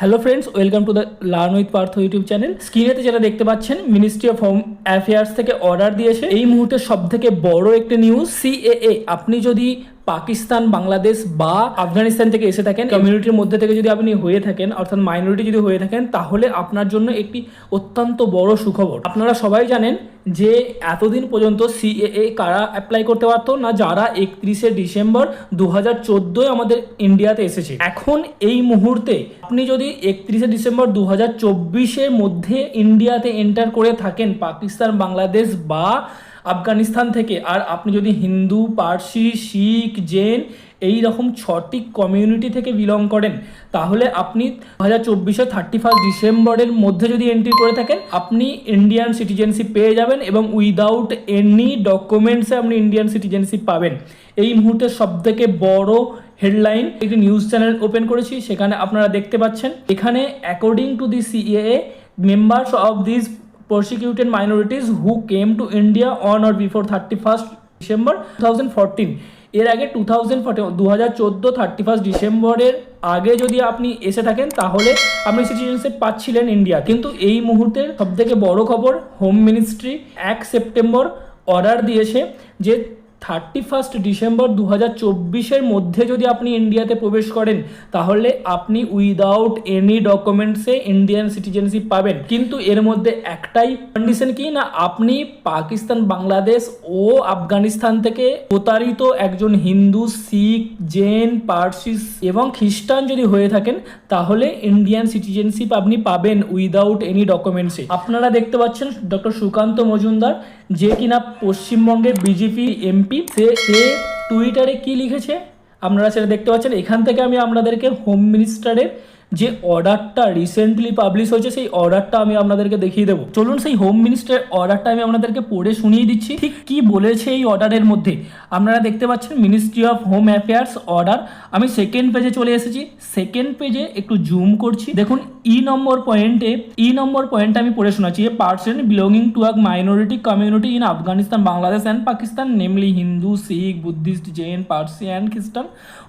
Hello friends welcome to the learn with Partha YouTube channel স্ক্রিনেতে যেটা দেখতে পাচ্ছেন ministry of home affairs থেকে order দিয়েছে। এই মুহূর্তে সব থেকে বড় একটি নিউজ সিএএ আপনি যদি পাকিস্তান, বাংলাদেশ বা আফগানিস্তান থেকে এসে থাকেন কমিউনিটির মধ্যে থেকে যদি আপনি হয়ে থাকেন, অর্থাৎ মাইনরিটি যদি হয়ে থাকেন, তাহলে আপনার জন্য একটি অত্যন্ত বড় সুখবর। আপনারা সবাই জানেন যে এতদিন পর্যন্ত সিএএ কারা অ্যাপ্লাই করতে পারতো না, যারা একত্রিশে ডিসেম্বর দু হাজার আমাদের ইন্ডিয়াতে এসেছে। এখন এই মুহূর্তে আপনি যদি একত্রিশে ডিসেম্বর দু হাজার মধ্যে ইন্ডিয়াতে এন্টার করে থাকেন, পাকিস্তান, বাংলাদেশ বা আফগানিস্তান থেকে। আর আপনি যদি হিন্দু, পার্সি, শিখ, জেন এই রকম ছটি কমিউনিটি থেকে বিলং করেন, তাহলে আপনি দু হাজার চব্বিশে থার্টি ফার্স্ট ডিসেম্বরের মধ্যে যদি এন্ট্রি করে থাকেন, আপনি ইন্ডিয়ান সিটিজেনশিপ পেয়ে যাবেন এবং উইদাউট এনি ডকুমেন্টসে আপনি ইন্ডিয়ান সিটিজেনশিপ পাবেন। এই মুহূর্তে সবথেকে বড় হেডলাইন একটি নিউজ চ্যানেল ওপেন করেছি, সেখানে আপনারা দেখতে পাচ্ছেন। এখানে according to the CAA members of this persecuted minorities who came to India on or before 31st December 2014 এর আগে টু থাউজেন্ড ফর্টি দু হাজার আগে যদি আপনি এসে থাকেন, তাহলে আপনি সিটিজেনশিপ পাচ্ছিলেন ইন্ডিয়া কিন্তু এই মুহূর্তে সব থেকে বড় খবর হোম মিনিস্ট্রি এক সেপ্টেম্বর অর্ডার দিয়েছে যে থার্টি ফার্স্ট ডিসেম্বর দু হাজার চব্বিশের মধ্যে যদি আপনি ইন্ডিয়াতে প্রবেশ করেন, তাহলে আপনি উইদাউট এনি ডকুমেন্টসে ইন্ডিয়ান সিটিজেনশিপ পাবেন। কিন্তু এর মধ্যে একটাই কন্ডিশন কি না, আপনি পাকিস্তান, বাংলাদেশ ও আফগানিস্তান থেকে প্রতারিত একজন হিন্দু, শিখ, জৈন পার্সিস এবং খ্রিস্টান যদি হয়ে থাকেন, তাহলে ইন্ডিয়ান সিটিজেনশিপ আপনি পাবেন উইদাউট এনি ডকুমেন্টসে আপনারা দেখতে পাচ্ছেন ডক্টর সুকান্ত মজুমদার যে কিনা পশ্চিমবঙ্গের বিজেপি এমপি সে সে টুইটারে কি লিখেছে? আপনারা সেটা দেখতে পাচ্ছেন। এখান থেকে আমি আপনাদেরকে হোম মিনিস্টারের যে অর্ডারটা রিসেন্টলি পাবলিশ হয়েছে, সেই অর্ডারটা আমি আপনাদেরকে দেখিয়ে দেবো। চলুন সেই হোম মিনিস্টারের অর্ডারটা আমি আপনাদেরকে পড়ে শুনিয়ে দিচ্ছি। ঠিক কি বলেছে এই অর্ডারের মধ্যে? আপনারা দেখতে পাচ্ছেন ministry of home affairs order আমি সেকেন্ড পেজে চলে এসেছি। সেকেন্ড পেজে একটু জুম করছি। দেখুন ই নম্বর পয়েন্টে ই নম্বর পয়েন্টে আমি পড়ে শোনাচ্ছি। A person belonging to a minority community in Afghanistan Bangladesh and Pakistan namely Hindu Sikh Buddhist Jain Parsi and Christian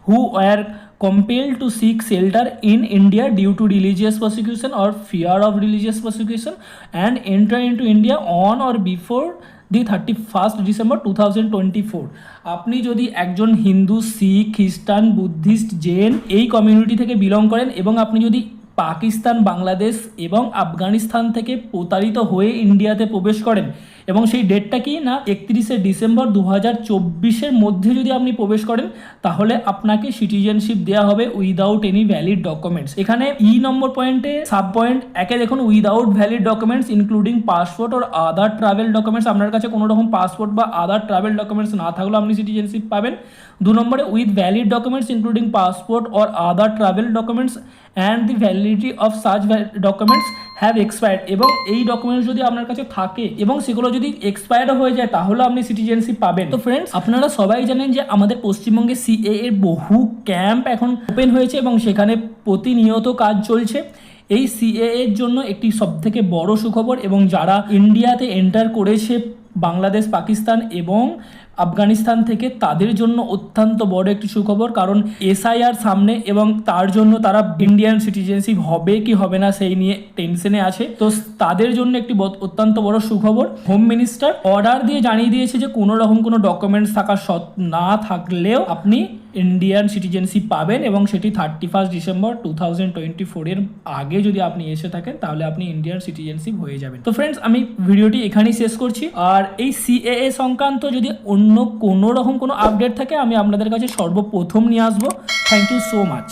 who were compelled to seek shelter in India due to religious persecution or fear of religious persecution and enter into India on or before the thirty first December two thousand twenty four আপনি যদি একজন Hindu, Sikh, Christian, Buddhist, Jain এই community থেকে belong করেন এবং আপনি যদি পাকিস্তান, বাংলাদেশ এবং আফগানিস্তান থেকে প্রতারিত হয়ে ইন্ডিয়াতে প্রবেশ করেন এবং সেই ডেটটা কি না, একত্রিশে ডিসেম্বর দু হাজার চব্বিশের মধ্যে যদি আপনি প্রবেশ করেন, তাহলে আপনাকে সিটিজেনশিপ দেওয়া হবে উইদাউট এনি ভ্যালিড ডকুমেন্টস এখানে ই নম্বর পয়েন্টে সাব পয়েন্ট একে দেখুন without valid documents including passport or other travel documents আপনার কাছে কোনো রকম পাসপোর্ট বা আদার ট্রাভেল ডকুমেন্টস না থাকলেও আপনি সিটিজেনশিপ পাবেন। দু নম্বরে with valid documents including passport or other travel documents and the validity of such documents have expired এবং এই ডকুমেন্টস যদি আপনার কাছে থাকে, এবং সেগুলো যদি এক্সপায়ার্ড হয়ে যায় তাহলে আপনি সিটিজেনশিপ পাবেন। তো ফ্রেন্ডস আপনারা সবাই জানেন যে আমাদের পশ্চিমবঙ্গে সিএ এর বহু ক্যাম্প এখন ওপেন হয়েছে এবং সেখানে প্রতিনিয়ত কাজ চলছে। এই সিএ এর জন্য একটি সব থেকে বড় সুখবর এবং যারা ইন্ডিয়াতে এন্টার করেছে, বাংলাদেশ, পাকিস্তান এবং আফগানিস্তান থেকে তাদের জন্য অত্যন্ত বড় একটি সুখবর, কারণ এসআইআর সামনে এবং তার জন্য তারা ইন্ডিয়ান সিটিজেনশিপ হবে কি হবে না সেই নিয়ে টেনশনে আছে। তো তাদের জন্য একটি অত্যন্ত বড় সুখবর। হোম মিনিস্টার অর্ডার দিয়ে জানিয়ে দিয়েছে যে কোনো রকম কোনো ডকুমেন্টস থাকা না থাকলেও আপনি ইন্ডিয়ান সিটিজেনশিপ পাবেন এবং সেটি thirty first December two thousand twenty ফোরের আগে যদি আপনি এসে থাকেন, তাহলে আপনি ইন্ডিয়ান সিটিজেনশিপ হয়ে যাবেন। তো ফ্রেন্ডস আমি ভিডিওটি এখানেই শেষ করছি। আর এই সিএএ সংক্রান্ত যদি অন্য কোনো রকম কোনো আপডেট থাকে, আমি আপনাদের কাছে সর্বপ্রথম নিয়ে আসব। Thank you so much